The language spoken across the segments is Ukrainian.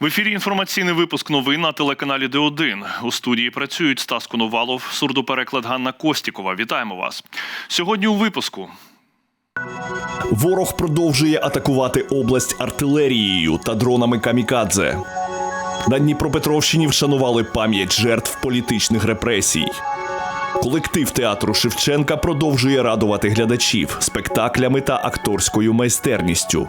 В ефірі інформаційний випуск новин на телеканалі Д1. У студії працюють Стас Коновалов, сурдопереклад Ганна Костікова. Вітаємо вас. Сьогодні у випуску. Ворог продовжує атакувати область артилерією та дронами камікадзе. На Дніпропетровщині вшанували пам'ять жертв політичних репресій. Колектив театру Шевченка продовжує радувати глядачів спектаклями та акторською майстерністю.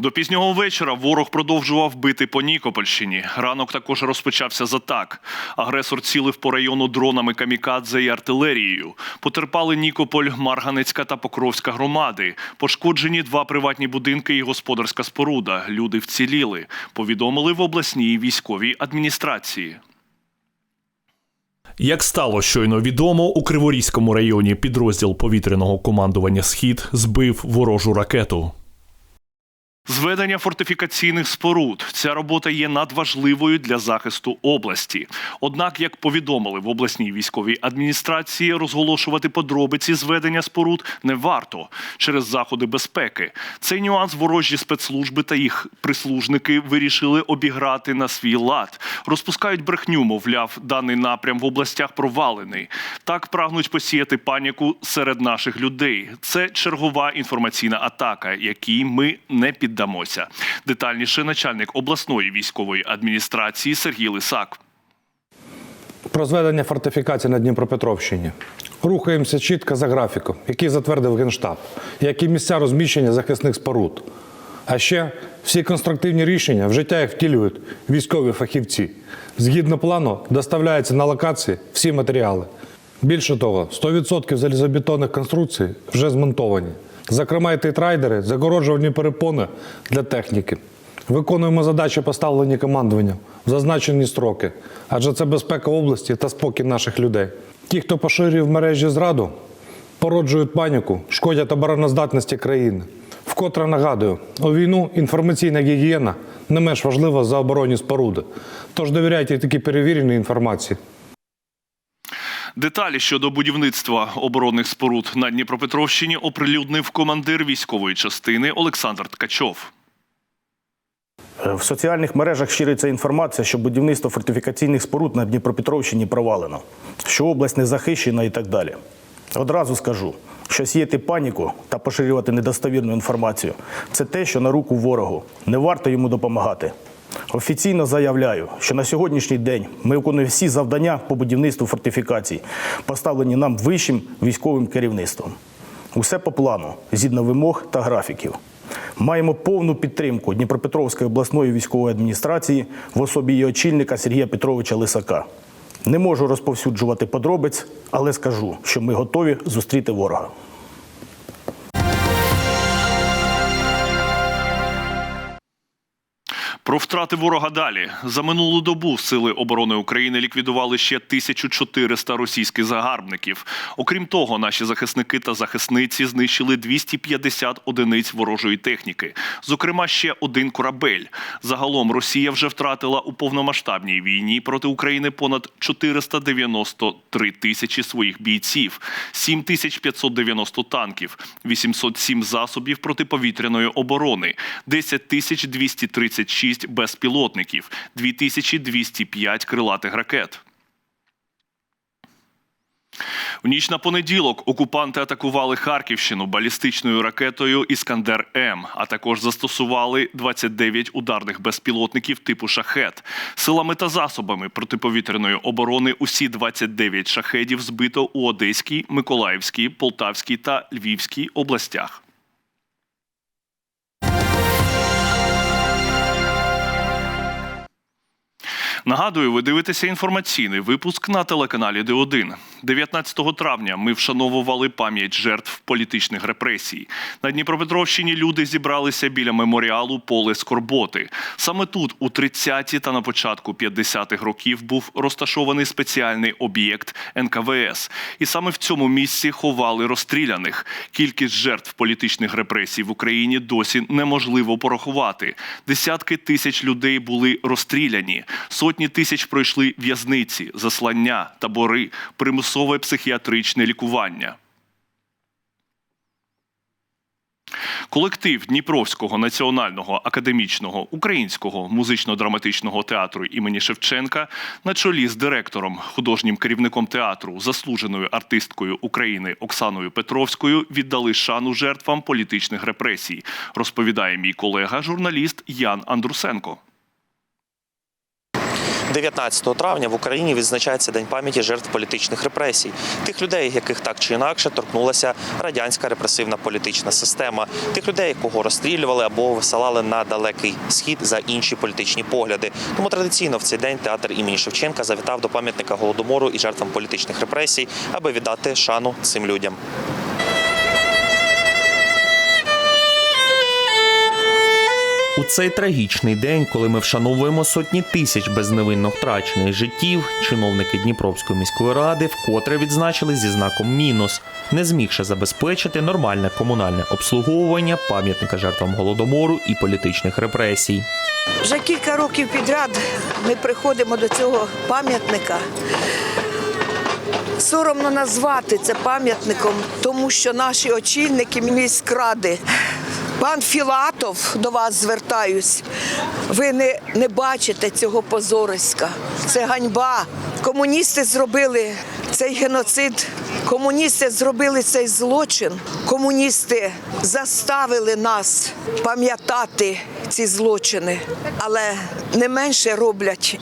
До пізнього вечора ворог продовжував бити по Нікопольщині. Ранок також розпочався з атак. Агресор цілив по району дронами камікадзе і артилерією. Потерпали Нікополь, Марганецька та Покровська громади. Пошкоджені два приватні будинки і господарська споруда. Люди вціліли. Повідомили в обласній військовій адміністрації. Як стало щойно відомо, у Криворізькому районі підрозділ повітряного командування Схід збив ворожу ракету. Зведення фортифікаційних споруд. Ця робота є надважливою для захисту області. Однак, як повідомили в обласній військовій адміністрації, розголошувати подробиці зведення споруд не варто через заходи безпеки. Цей нюанс ворожі спецслужби та їх прислужники вирішили обіграти на свій лад. Розпускають брехню, мовляв, даний напрям в областях провалений. Так прагнуть посіяти паніку серед наших людей. Це чергова інформаційна атака, якій ми не піддамося. Детальніше начальник обласної військової адміністрації Сергій Лисак. Про зведення фортифікацій на Дніпропетровщині. Рухаємося чітко за графіком, який затвердив Генштаб, як і місця розміщення захисних споруд. А ще всі конструктивні рішення в життя їх втілюють військові фахівці. Згідно плану, доставляються на локації всі матеріали. Більше того, 100% залізобетонних конструкцій вже змонтовані. Зокрема, і тейтрайдери, загороджувальні перепони для техніки. Виконуємо задачі, поставлені командуванням в зазначені строки, адже це безпека області та спокій наших людей. Ті, хто поширює в мережі зраду, породжують паніку, шкодять обороноздатності країни. Вкотре нагадую, у війну інформаційна гігієна не менш важлива за оборонні споруди. Тож довіряйте такій перевіреній інформації. Деталі щодо будівництва оборонних споруд на Дніпропетровщині оприлюднив командир військової частини Олександр Ткачов. В соціальних мережах шириться інформація, що будівництво фортифікаційних споруд на Дніпропетровщині провалено, що область не захищена і так далі. Одразу скажу, що сіяти паніку та поширювати недостовірну інформацію це те, що на руку ворогу. Не варто йому допомагати. Офіційно заявляю, що на сьогоднішній день ми виконуємо всі завдання по будівництву фортифікацій, поставлені нам вищим військовим керівництвом. Усе по плану, згідно вимог та графіків. Маємо повну підтримку Дніпропетровської обласної військової адміністрації в особі її очільника Сергія Петровича Лисака. Не можу розповсюджувати подробиць, але скажу, що ми готові зустріти ворога. Про втрати ворога далі за минулу добу сили оборони України ліквідували ще 1400 російських загарбників. Окрім того, наші захисники та захисниці знищили 250 одиниць ворожої техніки, зокрема, ще один корабель. Загалом Росія вже втратила у повномасштабній війні проти України понад 493 тисячі своїх бійців, 7590 танків, 807 засобів протиповітряної оборони, 10236 6 безпілотників, 2205 крилатих ракет. У ніч на понеділок окупанти атакували Харківщину балістичною ракетою Іскандер М, а також застосували 29 ударних безпілотників типу шахет. Силами та засобами протиповітряної оборони усі 29 шахедів збито у Одеській, Миколаївській, Полтавській та Львівській областях. Нагадую, ви дивитеся інформаційний випуск на телеканалі Д1. 19 травня ми вшановували пам'ять жертв політичних репресій. На Дніпропетровщині люди зібралися біля меморіалу Поле Скорботи. Саме тут, у 30-ті та на початку 50-х років, був розташований спеціальний об'єкт НКВС. І саме в цьому місці ховали розстріляних. Кількість жертв політичних репресій в Україні досі неможливо порахувати. Десятки тисяч людей були розстріляні, сотні тисяч пройшли в'язниці, заслання, табори, примусове психіатричне лікування. Колектив Дніпровського національного академічного українського музично-драматичного театру імені Шевченка на чолі з директором, художнім керівником театру, заслуженою артисткою України Оксаною Петровською віддали шану жертвам політичних репресій, розповідає мій колега, журналіст Ян Андрусенко. 19 травня в Україні відзначається День пам'яті жертв політичних репресій, тих людей, яких так чи інакше торкнулася радянська репресивна політична система, тих людей, кого розстрілювали або висилали на далекий схід за інші політичні погляди. Тому традиційно в цей день театр імені Шевченка завітав до пам'ятника голодомору і жертвам політичних репресій, аби віддати шану цим людям. У цей трагічний день, коли ми вшановуємо сотні тисяч безневинно втрачених життів, чиновники Дніпровської міської ради вкотре відзначили зі знаком мінус, не змігши забезпечити нормальне комунальне обслуговування пам'ятника жертвам голодомору і політичних репресій. Вже кілька років підряд ми приходимо до цього пам'ятника. Соромно назвати це пам'ятником, тому що наші очільники міськради, пан Філатов, до вас звертаюсь. Ви не, не бачите цього позориська. Це ганьба. Комуністи зробили цей геноцид. Комуністи зробили цей злочин. Комуністи заставили нас пам'ятати ці злочини, але не менше роблять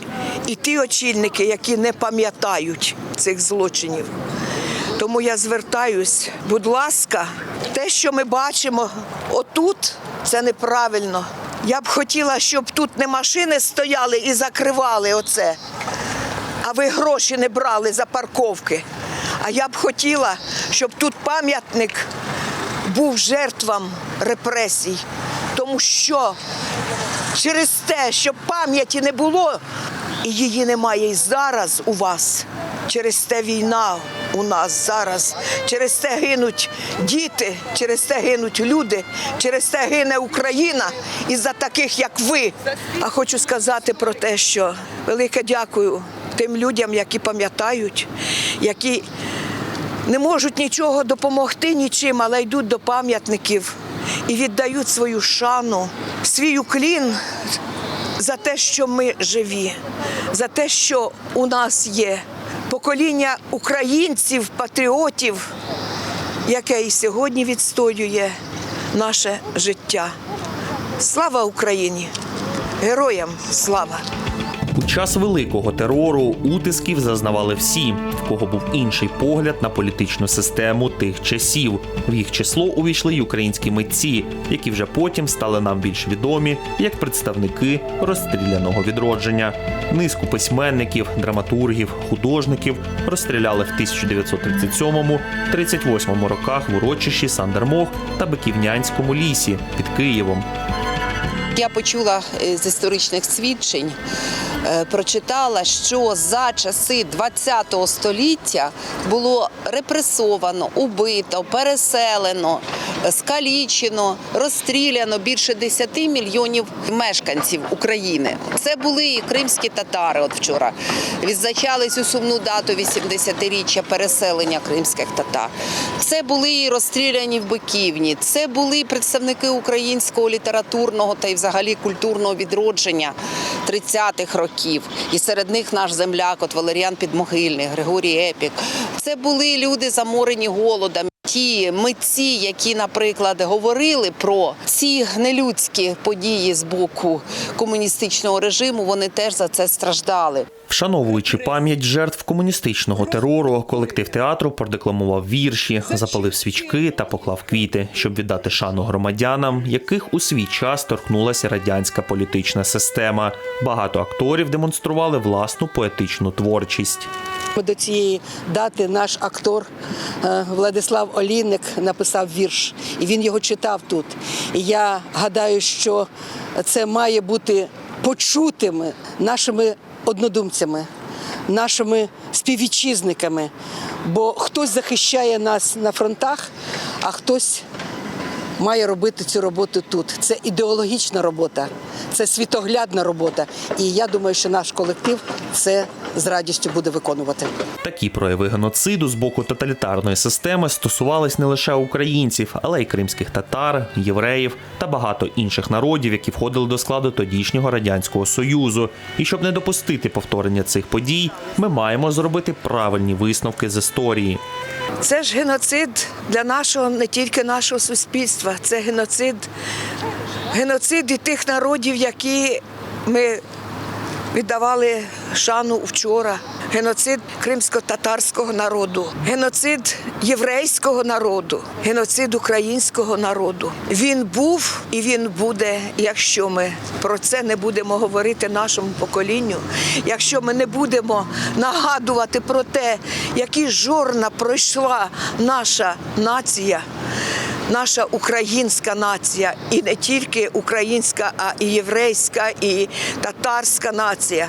і ті очільники, які не пам'ятають цих злочинів. Тому я звертаюсь, будь ласка, те, що ми бачимо отут, це неправильно. Я б хотіла, щоб тут не машини стояли і закривали оце, а ви гроші не брали за парковки. А я б хотіла, щоб тут пам'ятник був жертвам репресій, тому що через те, що пам'яті не було, і її немає і зараз у вас. Через те війна у нас зараз, через те гинуть діти, через те гинуть люди, через те гине Україна із-за таких, як ви. А хочу сказати про те, що велике дякую тим людям, які пам'ятають, які не можуть нічого допомогти нічим, але йдуть до пам'ятників і віддають свою шану, свій уклін за те, що ми живі, за те, що у нас є покоління українців, патріотів, яке і сьогодні відстоює наше життя. Слава Україні! Героям слава! Час великого терору утисків зазнавали всі, в кого був інший погляд на політичну систему тих часів. В їх число увійшли й українські митці, які вже потім стали нам більш відомі як представники розстріляного відродження. Низку письменників, драматургів, художників розстріляли в 1937-38 роках в урочищі Сандермох та Биківнянському лісі під Києвом. Я почула е, з історичних свідчень, прочитала, що за часи ХХ століття було репресовано, убито, переселено, е, скалічено, розстріляно більше 10 мільйонів мешканців України. Це були і кримські татари. От вчора відзначали цю сумну дату 80-річчя переселення кримських татар. Це були і розстріляні в Биківні. Це були представники українського літературного та й взагалі культурного відродження 30-х років. І серед них наш земляк, от Валеріан Підмогильний, Григорій Епік. Це були люди заморені голодом. Ті митці, які, наприклад, говорили про ці нелюдські події з боку комуністичного режиму, вони теж за це страждали. Вшановуючи пам'ять жертв комуністичного терору, колектив театру продекламував вірші, запалив свічки та поклав квіти, щоб віддати шану громадянам, яких у свій час торкнулася радянська політична система. Багато акторів демонстрували власну поетичну творчість. До цієї дати наш актор е, Владислав Олійник написав вірш, і він його читав тут. І я гадаю, що це має бути почутими нашими однодумцями, нашими співвітчизниками. Бо хтось захищає нас на фронтах, а хтось має робити цю роботу тут. Це ідеологічна робота, це світоглядна робота. І я думаю, що наш колектив це з радістю буде виконувати. Такі прояви геноциду з боку тоталітарної системи стосувались не лише українців, але й кримських татар, євреїв та багато інших народів, які входили до складу тодішнього радянського союзу. І щоб не допустити повторення цих подій, ми маємо зробити правильні висновки з історії. Це ж геноцид для нашого, не тільки нашого суспільства, це геноцид, геноцид і тих народів, які ми віддавали шану вчора. Геноцид кримсько-татарського народу, геноцид єврейського народу, геноцид українського народу. Він був і він буде, якщо ми про це не будемо говорити нашому поколінню, якщо ми не будемо нагадувати про те, які жорна пройшла наша нація. Наша українська нація, і не тільки українська, а і єврейська, і татарська нація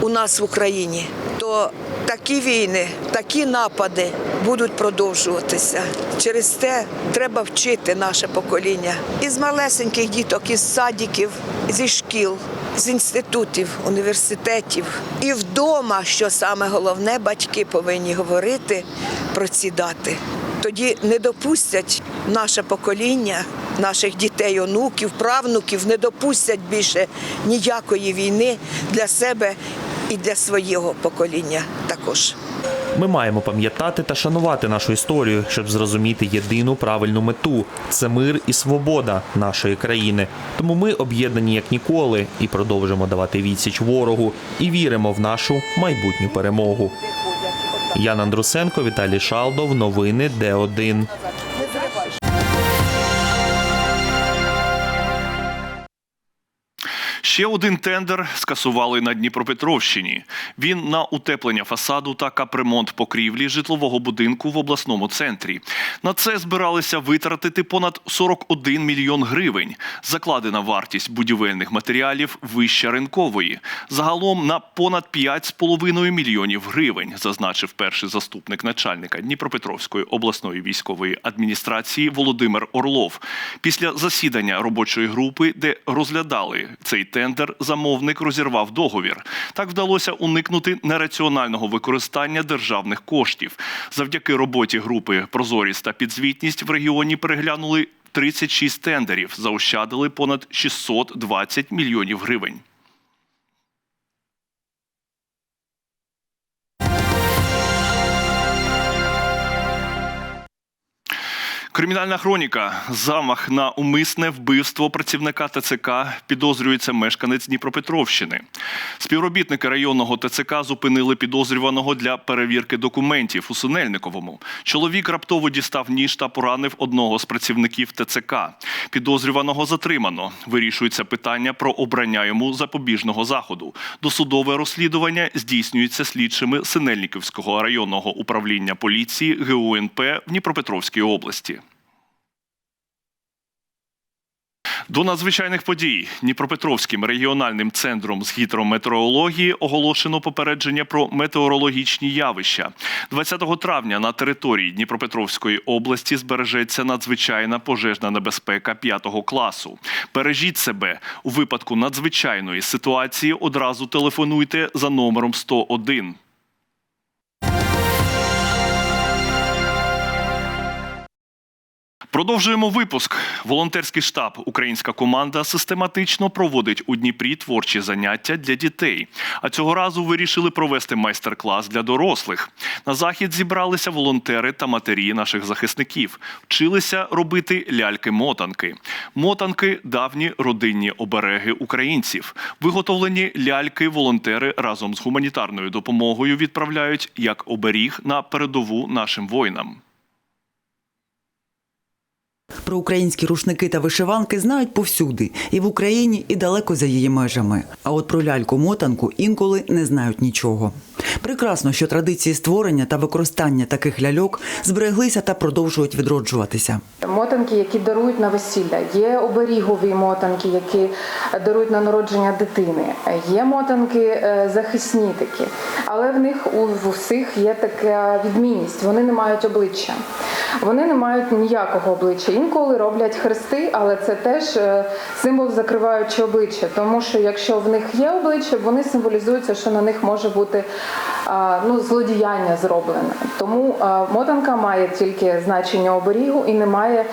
у нас в Україні, то такі війни, такі напади будуть продовжуватися. Через те треба вчити наше покоління із малесеньких діток, із садиків, зі шкіл, з інститутів, університетів. І вдома, що саме головне, батьки повинні говорити про ці дати тоді не допустять наше покоління, наших дітей, онуків, правнуків, не допустять більше ніякої війни для себе і для свого покоління також. Ми маємо пам'ятати та шанувати нашу історію, щоб зрозуміти єдину правильну мету це мир і свобода нашої країни. Тому ми об'єднані як ніколи і продовжимо давати відсіч ворогу і віримо в нашу майбутню перемогу. Ян Андрусенко, Віталій Шалдов. Новини Д1. Ще один тендер скасували на Дніпропетровщині. Він на утеплення фасаду та капремонт покрівлі житлового будинку в обласному центрі. На це збиралися витратити понад 41 мільйон гривень. Закладена вартість будівельних матеріалів вища ринкової. Загалом на понад 5,5 мільйонів гривень, зазначив перший заступник начальника Дніпропетровської обласної військової адміністрації Володимир Орлов. Після засідання робочої групи, де розглядали цей тендер, замовник розірвав договір. Так вдалося уникнути нераціонального використання державних коштів. Завдяки роботі групи Прозорість та підзвітність в регіоні переглянули 36 тендерів, заощадили понад 620 мільйонів гривень. Кримінальна хроніка. Замах на умисне вбивство працівника ТЦК підозрюється мешканець Дніпропетровщини. Співробітники районного ТЦК зупинили підозрюваного для перевірки документів у Синельниковому. Чоловік раптово дістав ніж та поранив одного з працівників ТЦК. Підозрюваного затримано. Вирішується питання про обрання йому запобіжного заходу. Досудове розслідування здійснюється слідчими Синельниківського районного управління поліції ГУНП в Дніпропетровській області. До надзвичайних подій Дніпропетровським регіональним центром з гідрометеорології оголошено попередження про метеорологічні явища. 20 травня на території Дніпропетровської області збережеться надзвичайна пожежна небезпека 5 класу. Бережіть себе у випадку надзвичайної ситуації. Одразу телефонуйте за номером 101. Продовжуємо випуск. Волонтерський штаб Українська команда систематично проводить у Дніпрі творчі заняття для дітей. А цього разу вирішили провести майстер-клас для дорослих. На захід зібралися волонтери та матері наших захисників. Вчилися робити ляльки-мотанки. Мотанки давні родинні обереги українців. Виготовлені ляльки волонтери разом з гуманітарною допомогою відправляють як оберіг на передову нашим воїнам. Про українські рушники та вишиванки знають повсюди, і в Україні, і далеко за її межами. А от про ляльку-мотанку інколи не знають нічого. Прекрасно, що традиції створення та використання таких ляльок збереглися та продовжують відроджуватися. Мотанки, які дарують на весілля, є оберігові мотанки, які дарують на народження дитини. Є мотанки е, захисні такі, але в них у в усіх є така відмінність. Вони не мають обличчя. Вони не мають ніякого обличчя. Інколи роблять хрести, але це теж е, символ закриваючи обличчя. Тому що якщо в них є обличчя, вони символізуються, що на них може бути ну, злодіяння зроблене. Тому мотанка має тільки значення оберігу і не має.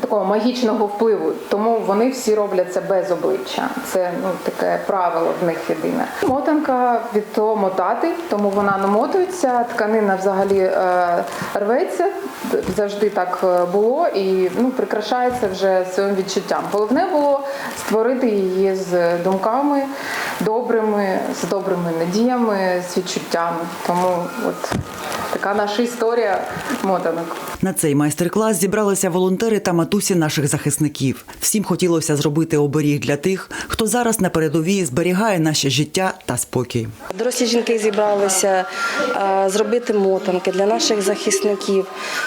Такого магічного впливу, тому вони всі роблять це без обличчя. Це ну таке правило в них єдине. Мотанка від того мотати, тому вона намотується. Тканина взагалі е, рветься. Завжди так е, було і ну прикрашається вже своїм відчуттям. Головне було створити її з думками добрими, з добрими надіями, з відчуттями. Тому от така наша історія мотанок. На цей майстер-клас зібралися волонтери та матусі наших захисників. Всім хотілося зробити оберіг для тих, хто зараз на передовій зберігає наше життя та спокій. Дорослі жінки зібралися е, зробити мотанки для наших захисників.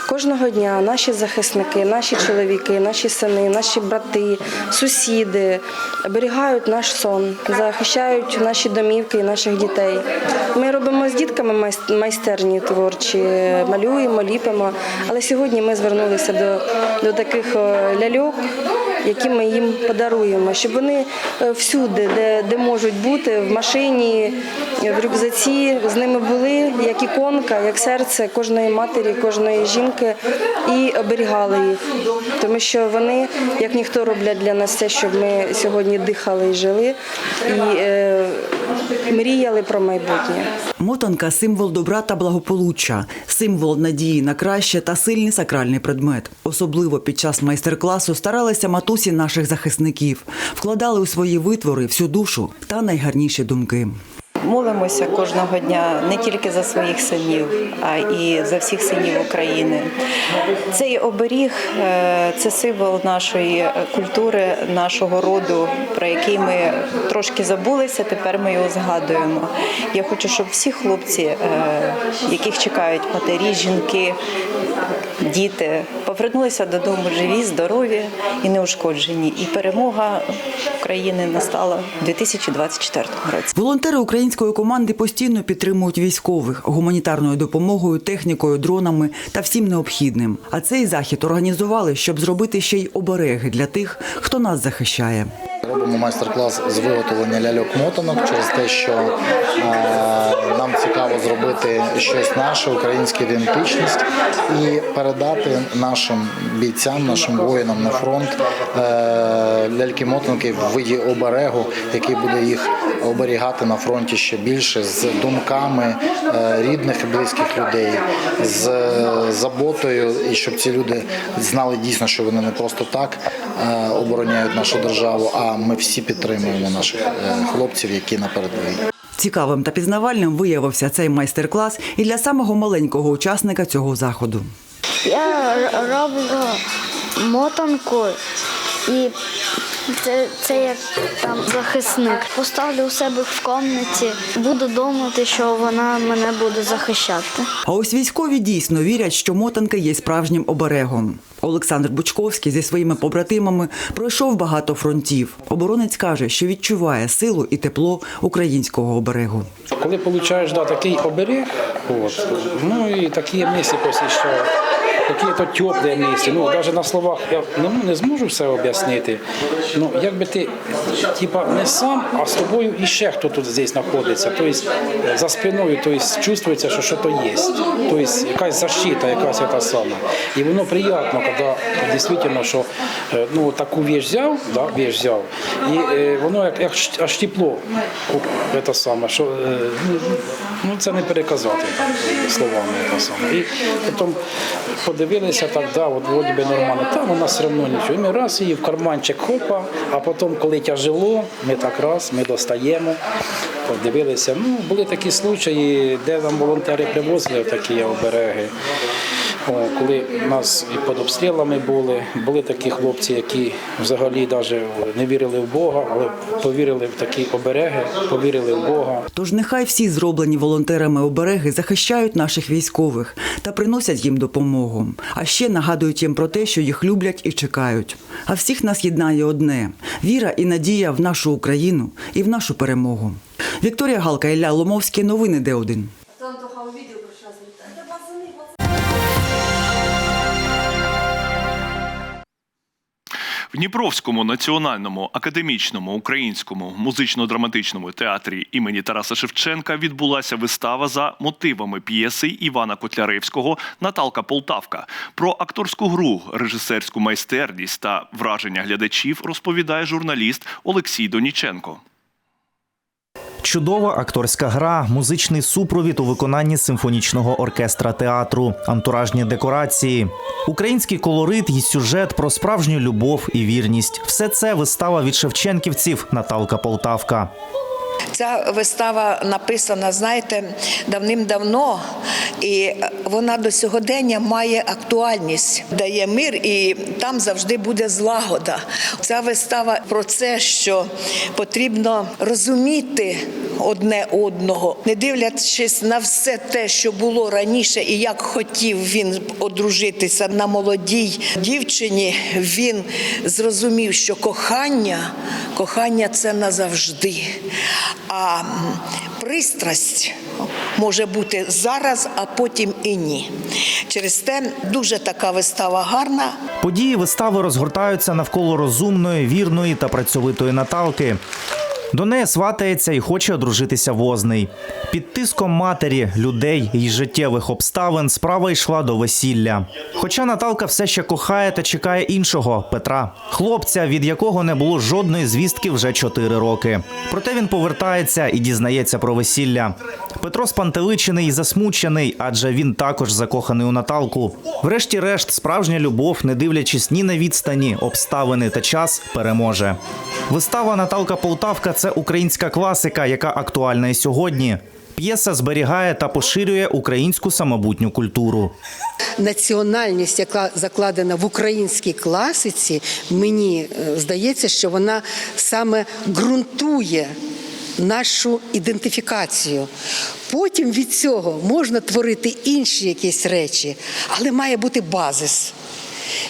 Кожного дня наші захисники, наші чоловіки, наші сини, наші брати, сусіди оберігають наш сон, захищають наші домівки і наших дітей. Ми робимо з дітками майс- майстерні творчі, малюємо, ліпимо. Але сьогодні ми звернулися до, до таких е, ляльок, які ми їм подаруємо, щоб вони е, всюди, де, де можуть бути, в машині, в рюкзаці, з ними були як іконка, як серце кожної матері, кожної жінки, і оберігали їх. Тому що вони, як ніхто, роблять для нас те, щоб ми сьогодні дихали і жили, і е, мріяли про майбутнє. Мотанка символ добра та благополуччя, символ надії на краще та сильний сакральний предмет. Особливо під час майстер-класу старалися матусі наших захисників, вкладали у свої витвори всю душу та найгарніші думки. Молимося кожного дня не тільки за своїх синів, а і за всіх синів України. Цей оберіг е, це символ нашої культури, нашого роду, про який ми трошки забулися. Тепер ми його згадуємо. Я хочу, щоб всі хлопці, е, яких чекають матері, жінки, діти, повернулися додому живі, здорові і неушкоджені. І перемога України настала у 2024 році. Волонтери української команди постійно підтримують військових гуманітарною допомогою, технікою, дронами та всім необхідним. А цей захід організували, щоб зробити ще й обереги для тих, хто нас захищає. Робимо майстер-клас з виготовлення ляльок-мотанок через те, що е, нам цікаво зробити щось наше, українську ідентичність і передати нашим бійцям, нашим воїнам на фронт е, ляльки-мотанки в виді оберегу, який буде їх оберігати на фронті ще більше з думками е, рідних і близьких людей, з е, заботою, і щоб ці люди знали дійсно, що вони не просто так е, обороняють нашу державу, а ми всі підтримуємо наших хлопців, які на передовій. Цікавим та пізнавальним виявився цей майстер-клас і для самого маленького учасника цього заходу. Я роблю мотанку і це, це як там захисник. Поставлю у себе в кімнаті, буду думати, що вона мене буде захищати. А ось військові дійсно вірять, що мотанка є справжнім оберегом. Олександр Бучковський зі своїми побратимами пройшов багато фронтів. Оборонець каже, що відчуває силу і тепло українського оберегу. коли получаєш да, такий оберег, от, ну і такі місця посіщають, які то теплі місця. Ну, навіть на словах я не, не зможу все об'яснити. Ну, якби ти типа, не сам, а з тобою і ще хто тут здесь знаходиться. Тобто за спиною тобто, чувствується, що щось є. Тобто якась защита, якась яка сама. І воно приємно, коли дійсно, що е, ну, таку віч взяв, да, віч взяв, і е, воно як, як аж тепло, це саме, що е, ну, ну, це не переказати так, словами. Це саме. І потім подивилися так, да, от вроді би нормально, там у нас все одно нічого. І ми раз її в карманчик хопа, а потім, коли тяжело, ми так раз, ми достаємо, подивилися. Ну, були такі случаї, де нам волонтери привозили такі обереги. О, коли нас і під обстрілами були, були такі хлопці, які взагалі навіть не вірили в Бога, але повірили в такі обереги, повірили в Бога. Тож нехай всі зроблені волонтерами обереги захищають наших військових та приносять їм допомогу. А ще нагадують їм про те, що їх люблять і чекають. А всіх нас єднає одне віра і надія в нашу Україну і в нашу перемогу. Вікторія Галка, Ілля Ломовський. Новини Д1. Дніпровському національному академічному українському музично-драматичному театрі імені Тараса Шевченка відбулася вистава за мотивами п'єси Івана Котляревського Наталка Полтавка. Про акторську гру, режисерську майстерність та враження глядачів розповідає журналіст Олексій Доніченко. Чудова акторська гра, музичний супровід у виконанні симфонічного оркестра театру, антуражні декорації, український колорит і сюжет про справжню любов і вірність. Все це вистава від шевченківців Наталка Полтавка. Ця вистава написана, знаєте, давним-давно, і вона до сьогодення має актуальність, дає мир, і там завжди буде злагода. Ця вистава про це, що потрібно розуміти одне одного, не дивлячись на все те, що було раніше, і як хотів він одружитися на молодій дівчині, він зрозумів, що кохання, кохання це назавжди. А пристрасть може бути зараз, а потім і ні. Через те дуже така вистава гарна. Події вистави розгортаються навколо розумної, вірної та працьовитої Наталки. До неї сватається і хоче одружитися возний. Під тиском матері, людей і життєвих обставин справа йшла до весілля. Хоча Наталка все ще кохає та чекає іншого Петра, хлопця, від якого не було жодної звістки вже чотири роки. Проте він повертається і дізнається про весілля. Петро спантеличений і засмучений, адже він також закоханий у Наталку. Врешті-решт, справжня любов, не дивлячись ні на відстані, обставини та час, переможе. Вистава Наталка Полтавка це українська класика, яка актуальна і сьогодні. П'єса зберігає та поширює українську самобутню культуру. національність, яка закладена в українській класиці, мені е, здається, що вона саме ґрунтує нашу ідентифікацію. Потім від цього можна творити інші якісь речі, але має бути базис.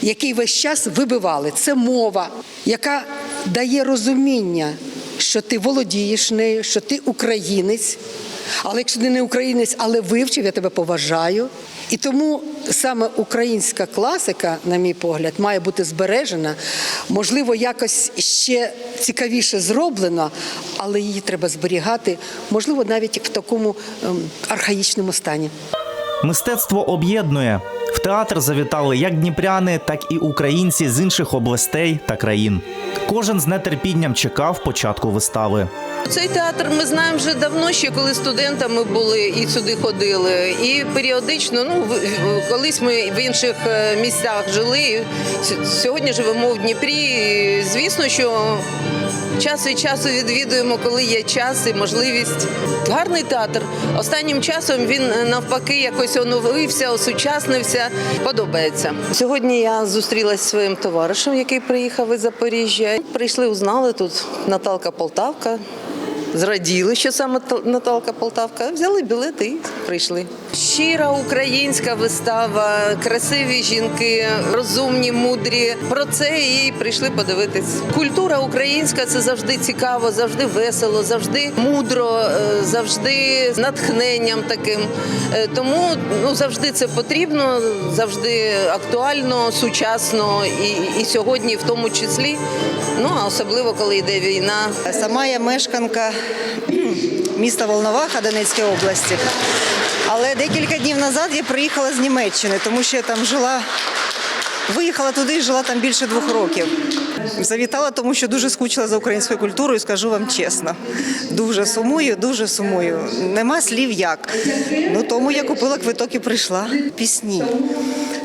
Який весь час вибивали. Це мова, яка дає розуміння, що ти володієш нею, що ти українець. Але якщо ти не українець, але вивчив, я тебе поважаю. І тому саме українська класика, на мій погляд, має бути збережена, можливо, якось ще цікавіше зроблена, але її треба зберігати, можливо, навіть в такому ем, архаїчному стані. Мистецтво об'єднує. В театр завітали як дніпряни, так і українці з інших областей та країн. Кожен з нетерпінням чекав початку вистави. Цей театр ми знаємо вже давно, ще коли студентами були і сюди ходили. І періодично, ну колись ми в інших е, місцях жили. Сьогодні живемо в Дніпрі. І, Звісно, що час від часу відвідуємо, коли є час і можливість. Гарний театр. Останнім часом він е, навпаки якось оновився, осучаснився. Подобається. Сьогодні я зустрілася зі своїм товаришем, який приїхав із Запоріжжя. Прийшли, узнали тут Наталка Полтавка. Зраділи, що саме Та- Наталка Полтавка. Взяли білети і прийшли. Щира українська вистава, красиві жінки, розумні, мудрі. Про це і прийшли подивитись. Культура українська це завжди цікаво, завжди весело, завжди мудро, е, завжди з натхненням таким. Е, Тому ну завжди це потрібно, завжди актуально, сучасно і, і сьогодні, в тому числі. Ну а особливо коли йде війна. Сама я мешканка міста Волноваха Донецької області. Але декілька днів назад я приїхала з Німеччини, тому що я там жила, виїхала туди і жила там більше двох років. Завітала, тому що дуже скучила за українською культурою, скажу вам чесно. Дуже сумую, дуже сумую. Нема слів як. Ну тому я купила квиток і прийшла. Пісні.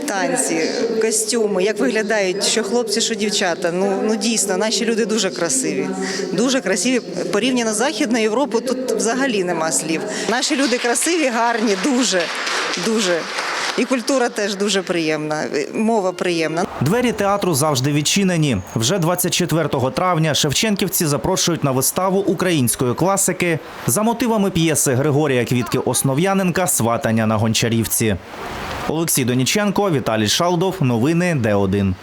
Танці, костюми, як виглядають, що хлопці, що дівчата. Ну ну дійсно, наші люди дуже красиві. Дуже красиві. Порівняно з Західною Європою, тут взагалі нема слів. Наші люди красиві, гарні, дуже, дуже. І культура теж дуже приємна, мова приємна. Двері театру завжди відчинені. Вже 24 травня шевченківці запрошують на виставу української класики за мотивами п'єси Григорія Квітки Основ'яненка Сватання на Гончарівці. Олексій Доніченко, Віталій Шалдов. Новини Д1.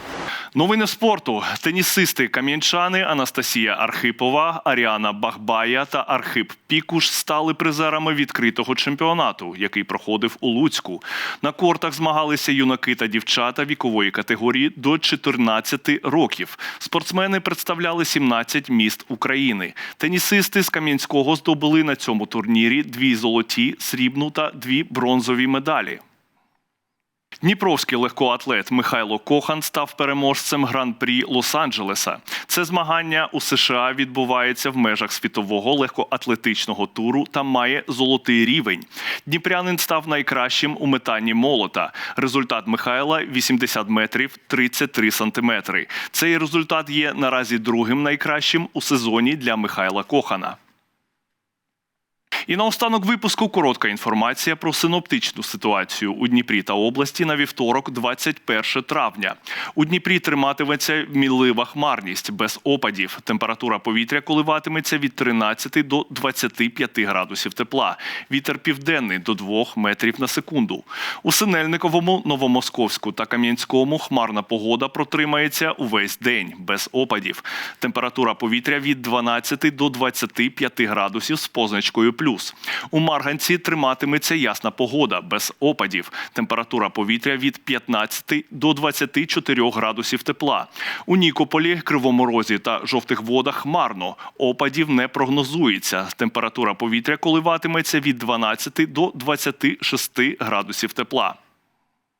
Новини спорту. Тенісисти кам'янчани Анастасія Архипова, Аріана Бахбая та Архип Пікуш стали призерами відкритого чемпіонату, який проходив у Луцьку. На кортах змагалися юнаки та дівчата вікової категорії до 14 років. Спортсмени представляли 17 міст України. Тенісисти з Кам'янського здобули на цьому турнірі дві золоті, срібну та дві бронзові медалі. Дніпровський легкоатлет Михайло Кохан став переможцем гран-прі Лос-Анджелеса. Це змагання у США відбувається в межах світового легкоатлетичного туру та має золотий рівень. Дніпрянин став найкращим у метанні молота. Результат Михайла 80 метрів 33 сантиметри. Цей результат є наразі другим найкращим у сезоні для Михайла Кохана. І наостанок випуску коротка інформація про синоптичну ситуацію у Дніпрі та області на вівторок, 21 травня. У Дніпрі триматиметься мінлива хмарність без опадів. Температура повітря коливатиметься від 13 до 25 градусів тепла. Вітер південний до 2 метрів на секунду. У Синельниковому, Новомосковську та Кам'янському хмарна погода протримається увесь день без опадів. Температура повітря від 12 до 25 градусів з позначкою плюс. У Марганці триматиметься ясна погода без опадів. Температура повітря від 15 до 24 градусів тепла. У Нікополі, Кривому Розі та жовтих водах хмарно. Опадів не прогнозується. Температура повітря коливатиметься від 12 до 26 градусів тепла.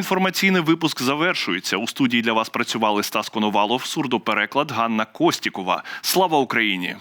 інформаційний випуск завершується. У студії для вас працювали Стас Коновалов, сурдопереклад Ганна Костікова. Слава Україні!